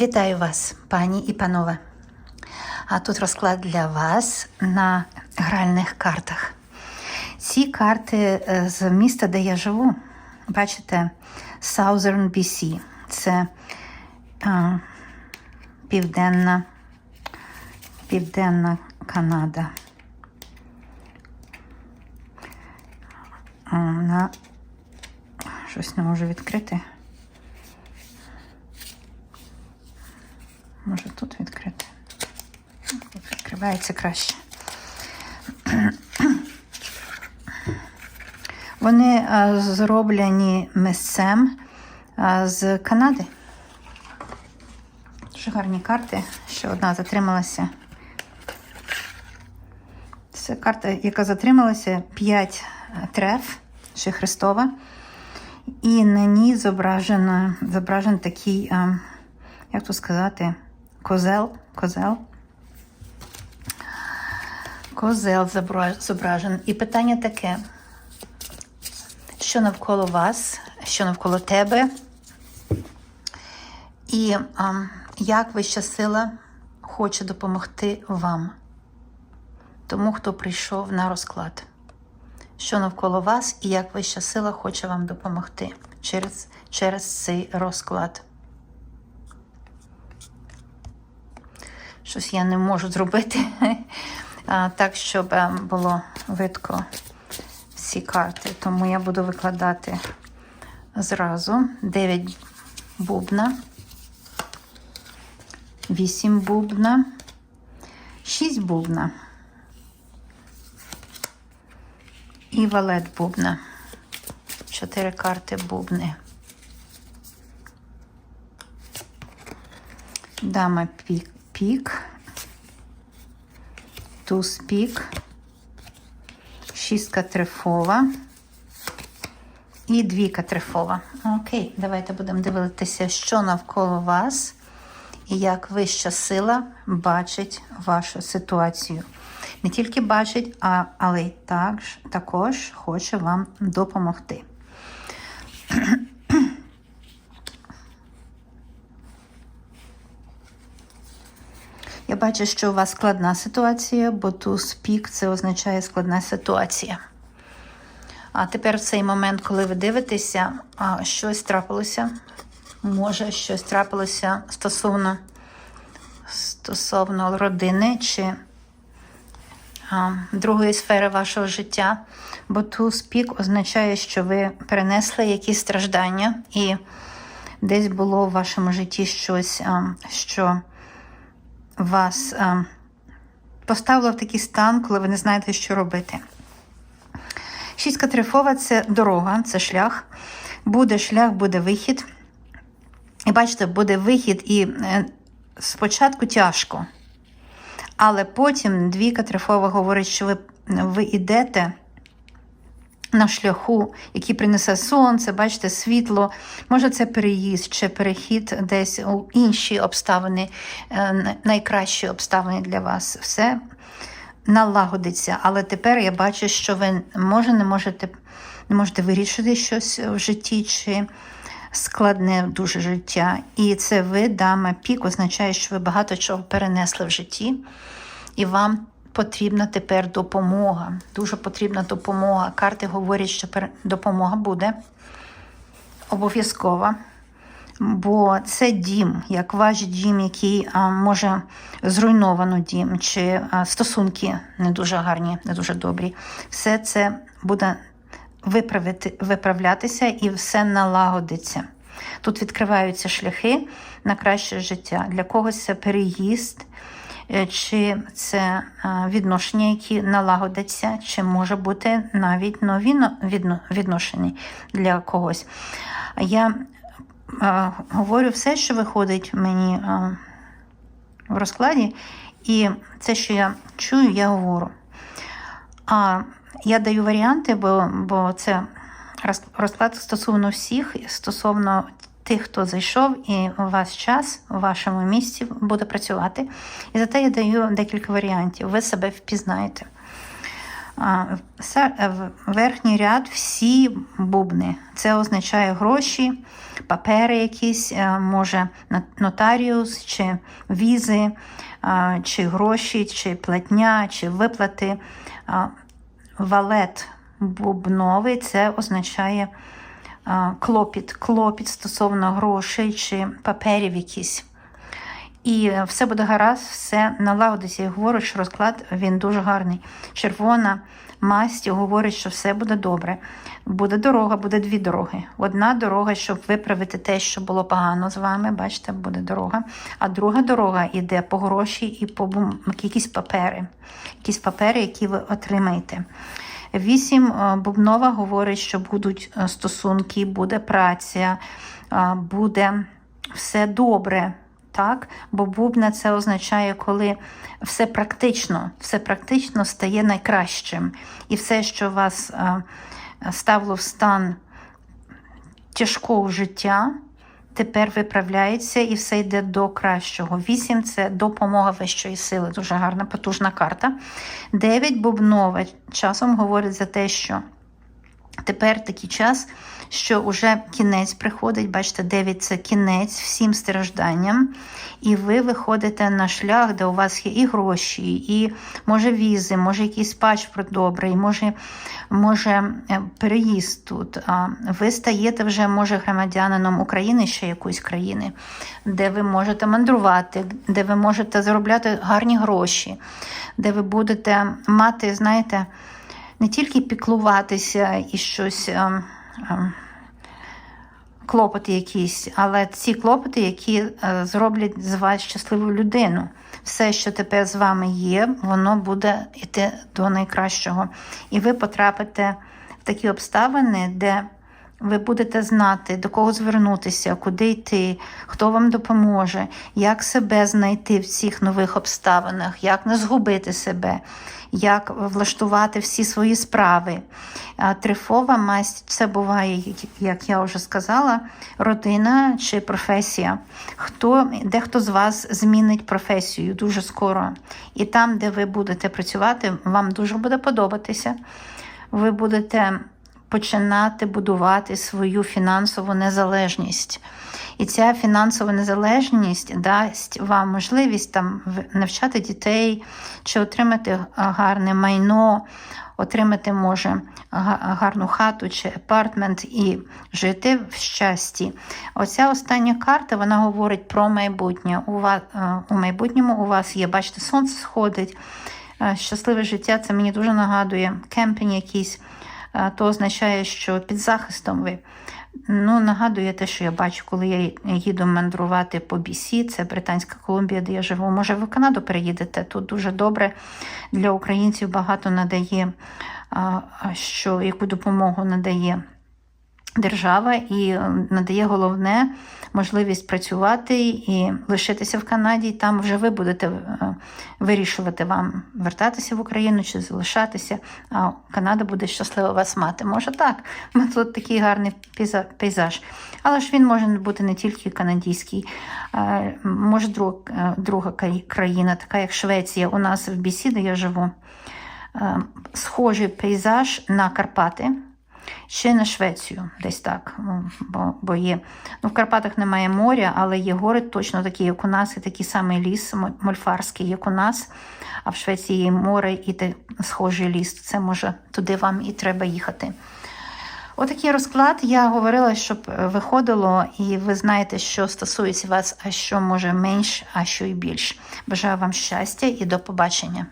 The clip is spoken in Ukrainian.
Вітаю вас, пані і панове. А тут розклад для вас на гральних картах. Ці карти е, з міста, де я живу, бачите, Southern BC. Це а, південна, південна Канада. А, на щось не можу відкрити. Може тут відкрити? Тут відкривається краще. Вони зроблені місцем з Канади. Дуже гарні карти. Ще одна затрималася. Це карта, яка затрималася 5 треф, ще Христова. І на ній зображено, зображен такий, як то сказати, козел. Козел. Козел зобра- зображен. І питання таке: що навколо вас, що навколо тебе, і а, як вища сила хоче допомогти вам, тому хто прийшов на розклад. Що навколо вас і як вища сила хоче вам допомогти через, через цей розклад. Щось я не можу зробити так, щоб е, було видко всі карти. Тому я буду викладати зразу 9 бубна, 8 бубна, 6 бубна і валет бубна. Чотири карти бубни. Дама пік, пік, туз пік, шістка трифова і двійка трифова. Окей, давайте будемо дивитися, що навколо вас і як вища сила бачить вашу ситуацію. Не тільки бачить, а, але й так, також хоче вам допомогти. Бачу, що у вас складна ситуація, бо туз пік це означає складна ситуація. А тепер в цей момент, коли ви дивитеся, щось трапилося. Може, щось трапилося стосовно, стосовно родини чи а, другої сфери вашого життя. Бо туз пік означає, що ви перенесли якісь страждання, і десь було в вашому житті щось, а, що вас а, поставило в такий стан, коли ви не знаєте, що робити. Шістка трифова це дорога, це шлях. Буде шлях, буде вихід. І бачите, буде вихід, і е, спочатку тяжко. Але потім двійка трифова говорить, що ви, ви йдете на шляху, який принесе сонце, бачите, світло. Може, це переїзд чи перехід десь у інші обставини, е, найкращі обставини для вас. Все налагодиться. Але тепер я бачу, що ви може не можете, не можете вирішити щось в житті, чи складне дуже життя. І це ви, дама пік, означає, що ви багато чого перенесли в житті, і вам потрібна тепер допомога. Дуже потрібна допомога. Карти говорять, що допомога буде обов'язкова. Бо це дім, як ваш дім, який а, може зруйновано дім, чи а, стосунки не дуже гарні, не дуже добрі. Все це буде виправити, виправлятися і все налагодиться. Тут відкриваються шляхи на краще життя. Для когось це переїзд, чи це відношення, які налагодяться, чи може бути навіть нові відношення для когось. Я говорю все, що виходить мені в розкладі, і це, що я чую, я говорю. А я даю варіанти, бо, бо це розклад стосовно всіх, стосовно тих, хто зайшов, і у вас час у вашому місці буде працювати. І зате я даю декілька варіантів. Ви себе впізнаєте. Е, Верхній ряд всі бубни. Це означає гроші, папери якісь, е, може нотаріус, чи візи, чи гроші, чи платня, чи виплати. Валет бубновий це означає клопіт, клопіт стосовно грошей чи паперів якісь. І е, все буде гаразд, все налагодиться. Я говорю, що розклад він дуже гарний. Червона масть говорить, що все буде добре. Буде дорога, буде дві дороги. Одна дорога, щоб виправити те, що було погано з вами. Бачите, буде дорога. А друга дорога йде по гроші і по бум... якісь папери. Якісь папери, які ви отримаєте. Вісім е, бубнова говорить, що будуть е, стосунки, буде праця, е, буде все добре. Так? Бо бубна це означає, коли все практично, все практично стає найкращим. І все, що вас ставило в стан тяжкого життя, тепер виправляється і все йде до кращого. Вісім це допомога вищої сили, дуже гарна, потужна карта. Дев'ять бубнове часом говорить за те, що тепер такий час, що вже кінець приходить. Бачите, 9 це кінець всім стражданням, і ви виходите на шлях, де у вас є і гроші, і може візи, може якийсь паспорт добрий, може, може е, переїзд тут. Ви стаєте вже, може, громадянином України ще якоїсь країни, де ви можете мандрувати, де ви можете заробляти гарні гроші, де ви будете мати, знаєте, не тільки піклуватися і щось. Клопоти якісь, але ці клопоти, які е, зроблять з вас щасливу людину. Все, що тепер з вами є, воно буде йти до найкращого. І ви потрапите в такі обставини, де ви будете знати, до кого звернутися, куди йти, хто вам допоможе, як себе знайти в цих нових обставинах, як не згубити себе, як влаштувати всі свої справи. Трифова масть це буває, як- я вже сказала, родина чи професія. Хто, дехто з вас змінить професію дуже скоро. І там, де ви будете працювати, вам дуже буде подобатися. Ви будете починати будувати свою фінансову незалежність. І ця фінансова незалежність дасть вам можливість там навчати дітей чи отримати гарне майно, отримати, може, гарну хату чи апартмент і жити в щасті. Оця остання карта вона говорить про майбутнє. У, вас, у майбутньому у вас є, бачите, сонце сходить. Е, Щасливе життя це мені дуже нагадує кемпінг якийсь. Е, то означає, що під захистом ви. Ну, нагадує те, що я бачу, коли я їду мандрувати по BC, це Британська Колумбія, де я живу. Може, ви в Канаду переїдете? Тут дуже добре для українців багато надає, що яку допомогу надає держава і е, надає головне можливість працювати і лишитися в Канаді. Там вже ви будете е, вирішувати вам вертатися в Україну чи залишатися. А Канада буде щаслива вас мати. Може так, тут такий гарний пейзаж. Але ж він може бути не тільки канадський, Е, може друг, е, друга країна, така як Швеція. У нас в Бісі, де я живу, схожий пейзаж на Карпати. Ще на Швецію, десь так. Бо, бо є. Ну, в Карпатах немає моря, але є гори точно такі, як у нас, і такий самий ліс мольфарський, як у нас. А в Швеції є море і те, схожий ліс. Це може туди вам і треба їхати. Отакий розклад я говорила, щоб е, виходило, і ви знаєте, що стосується вас, а що може менш, а що і більш. Бажаю вам щастя і до побачення.